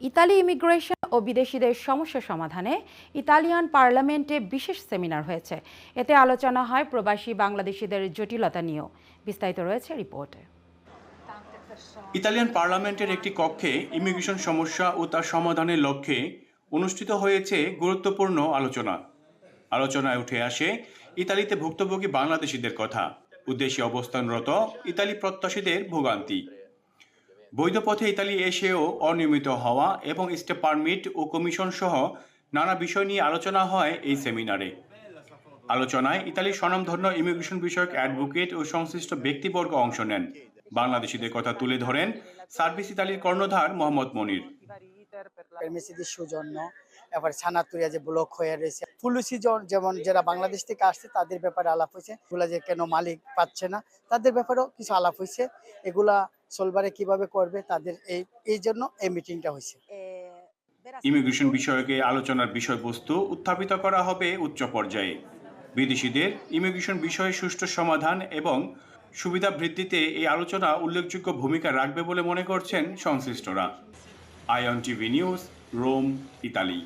Italy immigration ও বিদেশিদের সমস্যা সমাধানে ইতালিয়ান পার্লামেন্টে বিশেষ সেমিনার হয়েছে। এতে আলোচনা হয় প্রবাসী বাংলাদেশিদের জটিলতা নিয়েও। বিস্তারিত রয়েছে রিপোর্টে। ইতালিয়ান পার্লামেন্টের একটি কক্ষে ইমিগ্রেশন সমস্যা ও তার সমাধানের লক্ষ্যে অনুষ্ঠিত হয়েছে গুরুত্বপূর্ণ আলোচনা। আলোচনায় উঠে আসে ইতালিতে ভুক্তভোগী বাংলাদেশিদের কথা। উদ্দেশ্যে অবস্থানরত ইতালি প্রত্যাশীদের ভোগান্তি। বৈধ পথে ইতালি এসেও অনিয়মিত হওয়া এবং স্টেপ পারমিট ও কমিশন সহ নানা বিষয় নিয়ে আলোচনা হয় এই সেমিনারে। আলোচনায় ইতালির স্বনামধন্য ইমিগ্রেশন বিষয়ক অ্যাডভোকেট ও সংশ্লিষ্ট ব্যক্তিবর্গ অংশ নেন। বাংলাদেশিদের কথা তুলে ধরেন সার্ভিস ইতালির কর্ণধার মোহাম্মদ মনির। Di এবার সানাতুরিয়া যে ব্লক হয়ে রয়েছে। পুলিশি যেমন যারা বাংলাদেশ থেকে আসছে, তাদের ব্যাপারে আলাপ হয়েছে। এগুলা যে কেন মালিক পাচ্ছে না, তাদের ব্যাপারেও কিছু আলাপ হয়েছে। এগুলা সোলবারে কীভাবে করবে তাদের এই এই জন্য এই মিটিংটা হয়েছে। ইমিগ্রেশন বিষয়কে আলোচনার বিষয়বস্তু উত্থাপিত করা হবে উচ্চ পর্যায়ে। বিদেশিদের ইমিগ্রেশন বিষয়ে সুষ্ঠু সমাধান এবং সুবিধা বৃদ্ধিতে এই আলোচনা উল্লেখযোগ্য ভূমিকা রাখবে বলে মনে করছেন সংশ্লিষ্টরা। IN TV news Rome Italy.